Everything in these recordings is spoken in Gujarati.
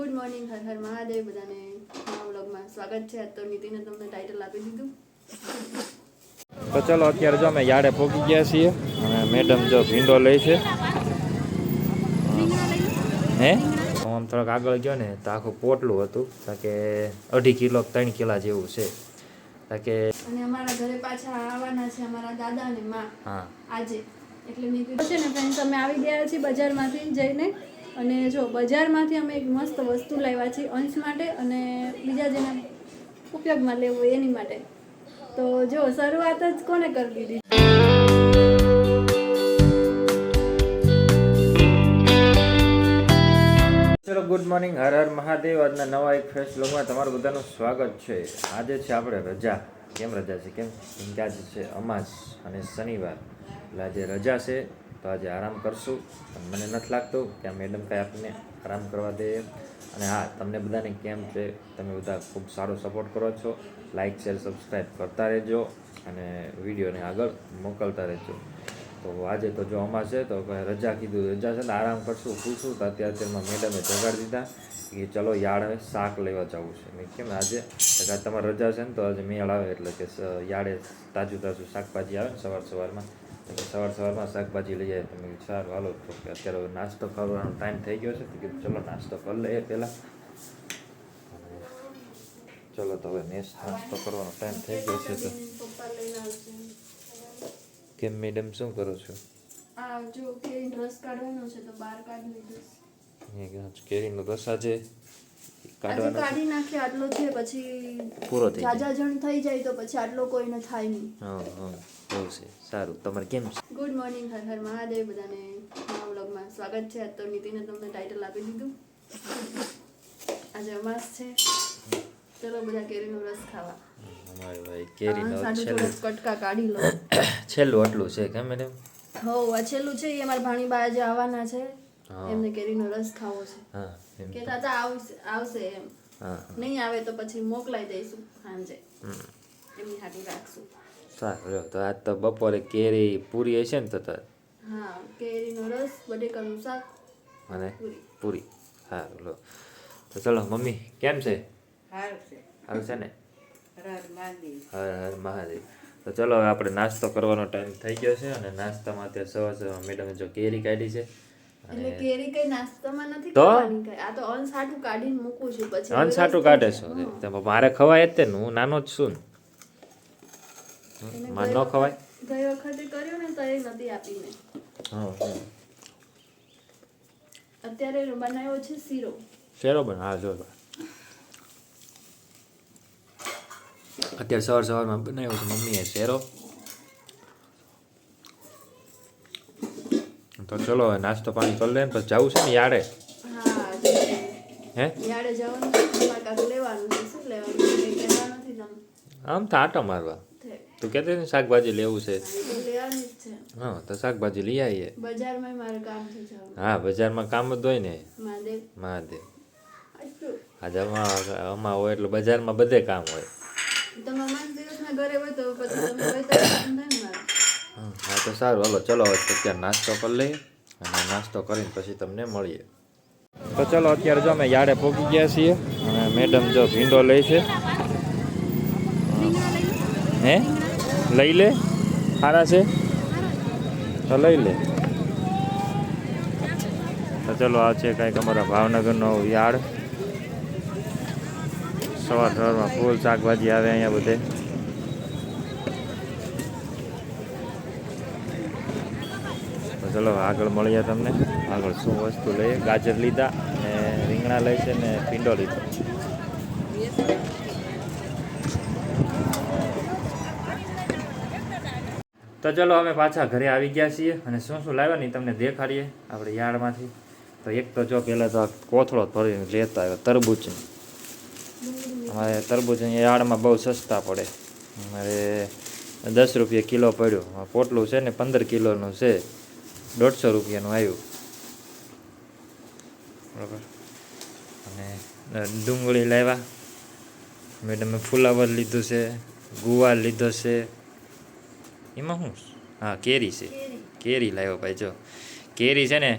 ગુડ મોર્નિંગ હર હર મહાદેવ બધાને નવા વ્લોગમાં સ્વાગત છે. તો નીતિને તમને ટાઇટલ આપી દીધું. તો ચલો અત્યારે જો અમે યાર્ડે પહોંચી ગયા છીએ અને મેડમ જો ભીંડો લે છે. હે? હું આમ થોડાક આગળ ગયો ને તો આખું પોટલું હતું. કારણ કે અઢી કિલો ત્રણ કિલા જેવું છે. કારણ કે અને અમારા ઘરે પાછા આવવાના છે અમારા દાદા અને માં હા. આજે. એટલે કીધું છે ને ફ્રેન્ડ અમે આવી ગયા છીએ બજારમાંથી જઈને. અને જો, બજારમાંથી અમે એક મસ્ત વસ્તુ લાવ્યા છીએ અંશ માટે અને બીજા જેના ઉપયોગમાં લેવું હોય એની માટે. તો જો, શરૂઆત જ કોને કરી દીધી? ચલો ગુડ મોર્નિંગ હર હર મહાદેવ. આજના નવા એક ફ્રેશ તમારું બધાનું સ્વાગત છે. આજે છે આપણે રજા. કેમ રજા છે? કેમ? કે છે, અમાસ અને શનિવાર. એટલે આજે રજા છે. તો આજે આરામ કરશું. મને નથી લાગતું કે આ મેડમ કાંઈ આપણને આરામ કરવા દે. અને હા, તમને બધાને કેમ છે? તમે બધા ખૂબ સારો સપોર્ટ કરો છો. લાઇક શેર સબસ્ક્રાઈબ કરતા રહેજો અને વિડીયોને આગળ મોકલતા રહેજો. તો આજે તો જો અમાર છે, તો રજા કીધું, રજા છે ને આરામ કરશું પૂછું તો અત્યારે મેડમે જગાડી દીધા કે ચલો યાર્ડ હવે શાક લેવા જવું છે. મેં કેમ આજે તમારે રજા છે ને તો આજે મેળ આવે એટલે કે યાર્ડે તાજું તાજું શાકભાજી આવે ને સવાર સવારમાં. સવાર સવારમાં શાકભાજી લઈ જાય તમે સારું હાલો. તો કે અત્યારે નાસ્તો કરવાનો ટાઈમ થઈ ગયો છે. તો કીધું ચલો નાસ્તો કરી લઈએ પહેલાં. ચલો તો હવે નેસ નાસ્તો કરવાનો ટાઈમ થઈ ગયો છે તો. કેમ મેડમ શું કરો છો? જો કેરીનો રસ કાઢવાનો છે તો બહાર કાઢી લીધું કેરીનો રસ આજે આજે કાઢવાનો કાઢી નાખીએ આટલો છે પછી પૂરો થઈ જાય. જાજા જણ થઈ જાય તો પછી આટલો કોઈને થાય નહીં. હા હા. એવું છે સારું. તમારે કેમ છે? Good morning Har Har Mahadev. બધાને નવા વ્લોગમાં સ્વાગત છે. તો નીતિને તમને ટાઇટલ આપી દીધું. આજે અમાસ છે. ચલો બધા કેરીનો રસ ખાવા. અમારે ભાઈ કેરીનો છેલ્લું. થોડુંક કટકા કાઢી લો. છેલ્લું આટલું છે કેમ મેડમ હો આ છેલ્લું છે. એ અમારા ભાણીબા આજે આવવાના છે. એમને કેરીનો રસ ખાવો છે. હા કે આવશે એમ. નહીં આવે તો પછી મોકલાઈ દઈશું સાંજે. એમની હાટું રાખશું. સારું તો આજ તો બપોરે કેરી પૂરી હશે ને તો હા કેરીનો રસ બટેકાનું શાક અને પૂરી. પૂરી. સારું લો તો ચલો મમ્મી કેમ છે? સારું છે. સારું છે ને? હર મહાદેવ. હર હર મહાદેવ. તો ચલો હવે આપણે નાસ્તો કરવાનો ટાઈમ થઈ ગયો છે અને નાસ્તામાં અત્યારે સવાર સવાર મેડમે જો કેરી કાઢી છે. એટલે કેરી કઈ નાસ્તામાં નથી તો? આ તો અનસાટું કાઢીને મૂકું છું પછી અનસાટું કાઢે છો. મારે ખવાય જ તે ને હું નાનો જ છું ને. મારે ન ખવાય? ગઈ વખતે કર્યું ને તો એ નથી આપી મેં હા. અત્યારે બનાવ્યો છે શીરો. શેરો બન હા જો. અત્યારે સવાર સવારમાં બનાવ્યો છે મમ્મીએ શેરો. તો ચલો હવે નાસ્તો પાણી કરી લે ને પછી જવું છે ને યાડે હા જવાનું લેવાનું લેવાનું તમે આમ તો આટો મારવા. તે. કહેતી ને શાકભાજી લેવું છે? હા, તો શાકભાજી લઈ આવીએ. બજારમાં મારે કામ છે હા બજારમાં કામ જ હોય ને? મહાદેવ. આજે અમા હોય એટલે બજારમાં બધે કામ હોય. હા તો સારું. હાલો ચલો અત્યારે નાસ્તો કરી લઈએ. અને નાસ્તો કરીને પછી તમને મળીએ. તો ચલો અત્યારે જો અમે યાર્ડે પહોંચી ગયા છીએ. અને મેડમ જો ભીંડો લે છે. હે? લઈ લે. સારા છે? તો લઈ લે. તો ચલો, આ છે કંઈક અમારા ભાવનગરનો યાર્ડ. સવાર સવારમાં ફૂલ શાકભાજી આવે અહીંયા બધે. ચલો, આગળ મળીએ તમને. આગળ શું વસ્તુ લઈએ? ગાજર લીધા ને રીંગણા લઈ છે ને પીંડો લીધો. તો ચલો અમે પાછા ઘરે આવી ગયા છીએ અને શું શું લાવ્યા નહીં તમને દેખાડીએ આપણે યાર્ડમાંથી. તો એક તો જો પહેલાં તો કોથળો ભરીને લેતા આવ્યો તરબૂચની. અમારે તરબૂચ અહીંયા યાર્ડમાં બહુ સસ્તા પડે. અમારે દસ રૂપિયા કિલો પડ્યું. પોટલું છે ને પંદર કિલોનું છે. દોઢસો રૂપિયાનું આવ્યું. બરાબર. અને ડુંગળી લાવ્યા. મેડમે ફુલાવર લીધું છે, ગુવાર લીધો છે. એમાં શું? હા, કેરી છે. કેરી લાવ્યો ભાઈ, જો. કેરી છે ને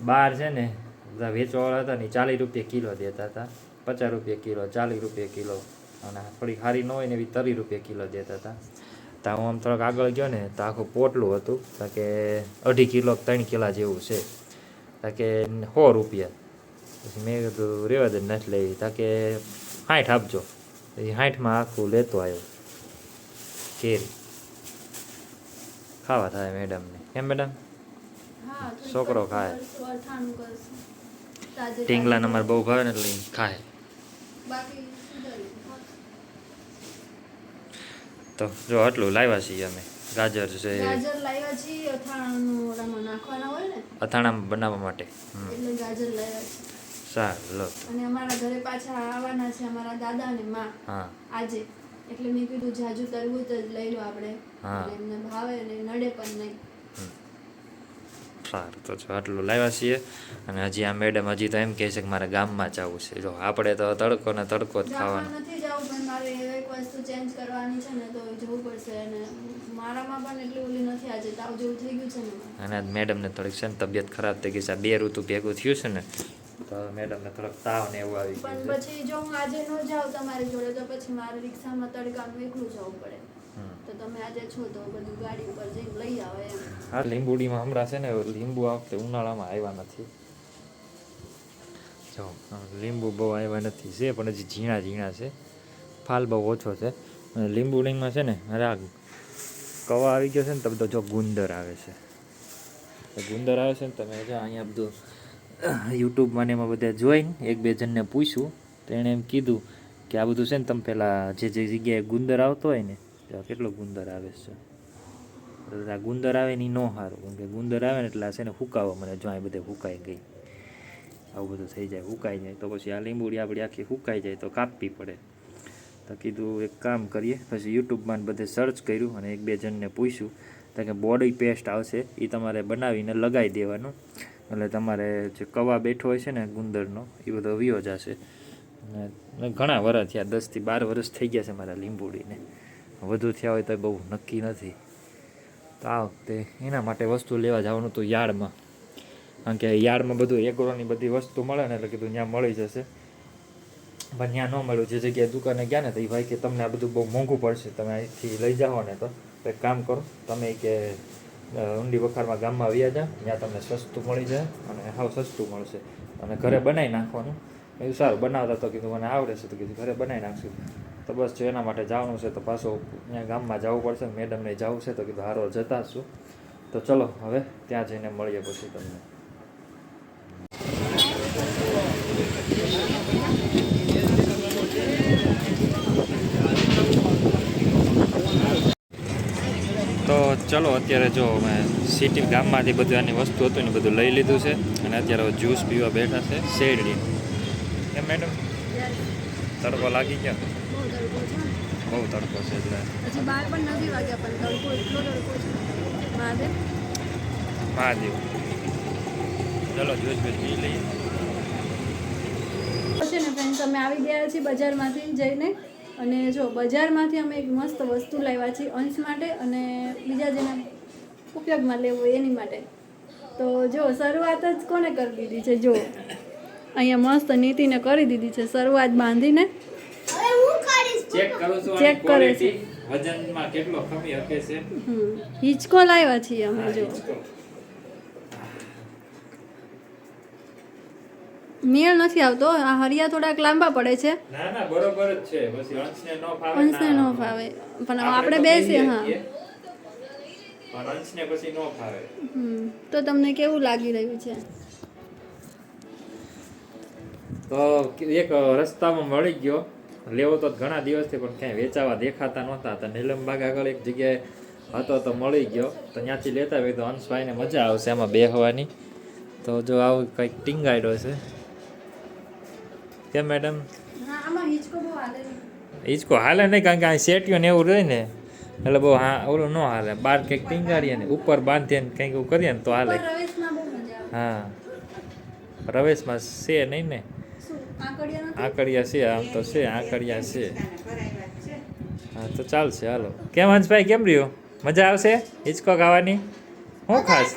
બહાર છે ને, બધા વેચવાવાળા હતા ને ચાલીસ રૂપિયા કિલો દેતા હતા. પચાસ રૂપિયા કિલો, ચાલીસ રૂપિયા કિલો. અને થોડી સારી ન હોય ને એવી ત્રીસ રૂપિયા કિલો દેતા હતા. તો હું આમ થોડોક આગળ ગયો ને, તો આખું પોટલું હતું. તો કે અઢી કિલો ત્રણ કિલા જેવું છે. તો કે સો રૂપિયા. પછી મેં કીધું, રેવા દે, નથી લેવી તો કે સાઠ આપજો. એ સાઠમાં આખું લેતો આવ્યો. કેરી. ખાવા થાય મેડમને. કેમ મેડમ? છોકરો ખાય. તાજું. નંબર બહુ ભાવે ને એટલે ખાય. તો જો આટલું લાવ્યા છીએ અમે. ગાજર છે ગાજર લાવ્યા છીએ અથાણાનું ઓલામાં નાખવાના હોય ને. અથાણાં બનાવવા માટે. સારું લો. અને અમારા ઘરે પાછા આવવાના છે અમારા દાદા અને માં. આજે. એટલે મેં કીધું જાજુ તરબૂચ જ લઈ લો આપણે. એટલે એમને ભાવે અને નડે પણ નહીં. સારું તો જો આટલું લાવ્યા છીએ. અને હજી આ મેડમ હજી તો એમ કહે છે કે મારે ગામમાં જવું છે. જો આપણે તો તડકો ને તડકો જ ખાવાનો. નથી જવું પણ મારે એક વસ્તુ ચેન્જ કરવાની છે ને તો જવું પડશે. અને મારામાં પણ એટલી ઓલી નથી આજે. તાવ જેવું થઈ ગયું છે ને. અને મેડમને થોડીક છે ને તબિયત ખરાબ થઈ ગઈ છે. આ બે ઋતુ ભેગું થયું છે ને તો મેડમને થોડોક તાવ ને એવું આવી પણ ગયું છે. પછી જો હું આજે ન જાઉં તમારી જોડે તો પછી મારે રિક્ષામાં તડકાનું એકલું જવું પડે. તો તમે આજે છો તો બધું ગાડી ઉપર જઈને લઈ આવો એમ. હા લીંબુડીમાં હમણાં છે ને લીંબુ આ વખતે ઉનાળામાં આવ્યા નથી. જો લીંબુ બહુ આવ્યા નથી છે પણ હજી ઝીણા ઝીણા છે. ફાલ બહુ ઓછો છે. અને લીંબુડીમાં છે ને રાગ કવા આવી ગયો છે ને તો બધો જો ગુંદર આવે છે. ગુંદર આવે છે ને તમે જો અહીંયા બધું યુટ્યુબમાં ને એમાં બધા જોઈને એક બે જણને પૂછ્યું. તો એણે એમ કીધું કે આ બધું છે ને તમે પહેલાં જે જે જગ્યાએ ગુંદર આવતો હોય ને કેટલો ગુંદર આવે છે? આ ગુંદર આવે ને એ ન સારું કેમ કે ગુંદર આવે ને એટલે આ છે ને હુકાવા મને જો આ બધે હુકાઈ ગઈ. આવું બધું થઈ જાય, હુકાઈ જાય. તો પછી આ લીંબુડી આપણી આખી હુકાઈ જાય, તો કાપવી પડે. તો કીધું એક કામ કરીએ. પછી યુટ્યુબમાં બધે સર્ચ કર્યું અને એક બે જણને પૂછ્યું. તો કે બોડી પેસ્ટ આવશે એ તમારે બનાવીને લગાવી દેવાનું. એટલે તમારે જે કવા બેઠો હોય છે ને ગુંદરનો, એ બધો વિયો જશે. અને ઘણા વર્ષ થયા દસથી બાર વર્ષ થઈ ગયા છે મારા લીંબુડીને. વધુ થયા હોય તો બહુ નક્કી નથી. તો આ વખતે એના માટે વસ્તુ લેવા જવાનું હતું યાર્ડમાં કારણ કે યાર્ડમાં બધું એગ્રોની બધી વસ્તુ મળે ને એટલે કીધું ત્યાં મળી જશે. પણ ત્યાં ન મળ્યું. જે જગ્યાએ દુકાને ગયા ને તો એ ભાઈ કે તમને આ બધું બહુ મોંઘું પડશે. તમે અહીંથી લઈ જાઓ ને તો એક કામ કરો, તમે કે ઊંડી વખારમાં ગામમાં આવ્યા હતા ત્યાં તમને સસ્તું મળી જાય અને હાવ સસ્તું મળશે. અને ઘરે બનાવી નાખવાનું. એવું સારું, બનાવતા તો કીધું, મને આવડે છે. તો કીધું, ઘરે બનાવી નાખશું. તો બસ, જો એના માટે જવાનું છે, તો પાછો ત્યાં ગામમાં જવું પડશે, મેડમને જવું છે, તો કીધું, હારો, જતા છું. તો ચલો, હવે ત્યાં જઈને મળીએ પછી તમને તો ચલો અત્યારે જો અમે સિટી ગામમાંથી બધું આની વસ્તુ હતું ને બધું લઈ લીધું છે. અને અત્યારે જ્યુસ પીવા બેઠા છે શેરડી. એમ મેડમ તડકો લાગી ગયો? બહુ તડકો છે એટલે. મહાદેવ? ચલો જ્યુસ બીસ પી લઈએ. છે ને ફ્રેન્ડ્સ અમે આવી ગયા છીએ બજારમાંથી જઈને. અને જો બજારમાંથી અમે એક મસ્ત વસ્તુ લાવ્યા છીએ અંશ માટે અને બીજા જેના ઉપયોગમાં લેવું એની માટે. તો જો શરૂઆત જ કોને કરી દીધી છે? જો અહીંયા મસ્ત નીતિને કરી દીધી છે શરૂઆત બાંધીને. ચેક કરું છું Check કરે છે. વજનમાં કેટલો કમી હકે છે? હિંચકો લાવ્યા છીએ અમે જો. મેળ નથી આવતો આ હરિયા થોડાક લાંબા પડે છે. ના ના બરોબર જ છે. પછી અંશને ન ફાવે. અંશને ન ફાવે. પણ આપણે બેસીએ હા. પણ અંશને પછી ન ફાવે. હમ તો તમને કેવું લાગી રહ્યું છે? તો એક રસ્તામાં મળી ગયો. લેવો તો ઘણા દિવસથી પણ ક્યાંય વેચાવા દેખાતા નહોતા. તો નીલમબાગ આગળ એક જગ્યાએ હતો તો મળી ગયો. તો ત્યાંથી લેતા હોય તો અંશભાઈને મજા આવશે એમાં બેહવાની. તો જો આવું કંઈક ટીંગાડ્યો છે. કેમ મેડમ હિંચકો હાલે નહીં. હિંચકો હાલે નહીં કારણ કે આ શેટીઓ ને એવું રહે ને. એટલે બહુ હા ઓલું ન હાલે. બહાર કંઈક ટીંગાડીએ ને ઉપર બાંધીએ ને કંઈક એવું કરીએ ને તો હાલે. ઉપર રવેશમાં બહુ મજા આવે. હા. રવેશમાં છે નહીં ને? આકડિયા છે આમ તો છે આકડિયા છે. હા તો ચાલશે હાલો. કેમ હંસભાઈ કેમ રહ્યું? મજા આવશે હિંચકો ખાવાની? શું ખાસ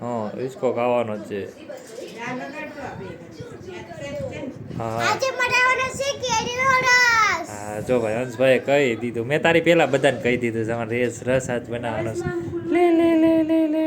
હા હિંચકો ખાવાનો જ છે. હા. જો ભાઈ હંસભાઈ કહી દીધું. મેં તારી પેલા બધાને કહી દીધું તમારે રેસ રસ આજ બનાવવાનો લે લે લે લે લે.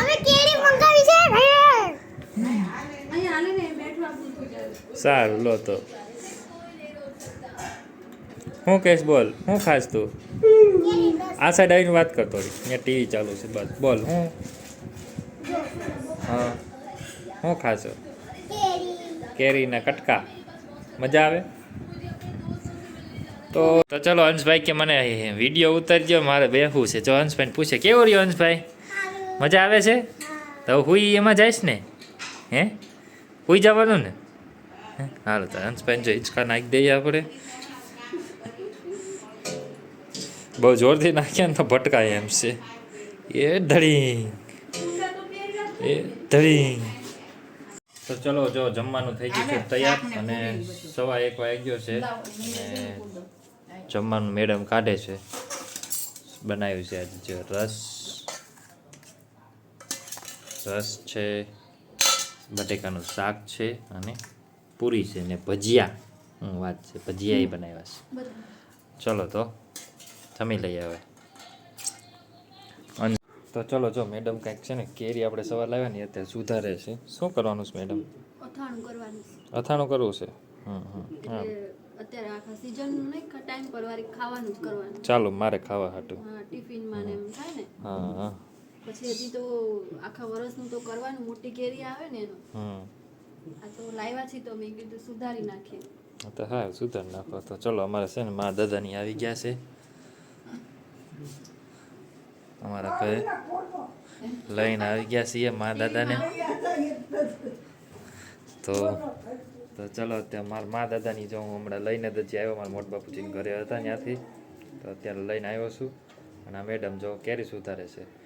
અમે કેરી મંગાવી છે સારું લો તો. હું કેશ બોલ હું ખાસ તું? આ સાઈડ આવીને વાત કરતો થોડી. મેં ટીવી ચાલુ છે બસ. બોલ હું? હા. હું ખાશો? કેરીના કટકા. મજા આવે? તો તો ચલો હંસભાઈ કે મને વીડિયો ઉતારજો, મારે બેહવું છે. જો હંસભાઈને પૂછે, કેવો રહ્યો હંસભાઈ મજા આવે છે? તો હુઈ એમાં જઈશ ને? હે? હુઈ જવાનું ને? હાલો, તો હંસભાઈ જો હિંચકા નાખી દઈએ આપણે. બહુ જોરથી નાખ્યા ને તો ભટકાય એમ છે. એ ધડી એ ધડી તો ચલો જો જમવાનું થઈ ગયું છે તૈયાર અને સવા એક વાગી ગયો છે અને જમવાનું મેડમ કાઢે છે. બનાવ્યું છે આજે જો રસ. રસ છે બટેકાનું શાક છે અને પૂરી છે ને ભજીયા. હું વાત છે ભજીયા એ બનાવ્યા છે. ચલો તો જમી લઈએ હવે. તો ચલો જો મેડમ કંઈક છે ને કેરી આપણે સવાર લાવ્યા ને અત્યારે સુધારે છે. શું કરવાનું છે મેડમ અથાણું કરવાનું છે. અથાણું કરવું છે? હમ હમ અત્યારે આખા સિઝનનું નહીં ટાઈમ પર વારી ખાવાનું જ કરવાનું. ચાલો મારે ખાવા હાટું. હા ટિફિનમાં ને એમ થાય ને. હા હા. પછી હજી તો આખા વર્ષનું તો કરવાનું મોટી કેરી આવે ને એનું. હમ. આ તો લાવ્યા છે તો મેં કીધું સુધારી નાખીએ. તો હા સુધારી નાખો. તો ચલો અમારે છે ને મા દાદાની આવી ગયા છે. અમારા ઘરે લઈને આવી ગયા છીએ મા દાદાને. તો તો ચલો અત્યારે મારા મા દાદાની જો હું હમણાં લઈને જ આવ્યો, મારા મોટ બાપુજીને ઘરે હતા ત્યાંથી. તો અત્યારે લઈને આવ્યો છું. અને આ મેડમ જો કેરી સુધારે છે.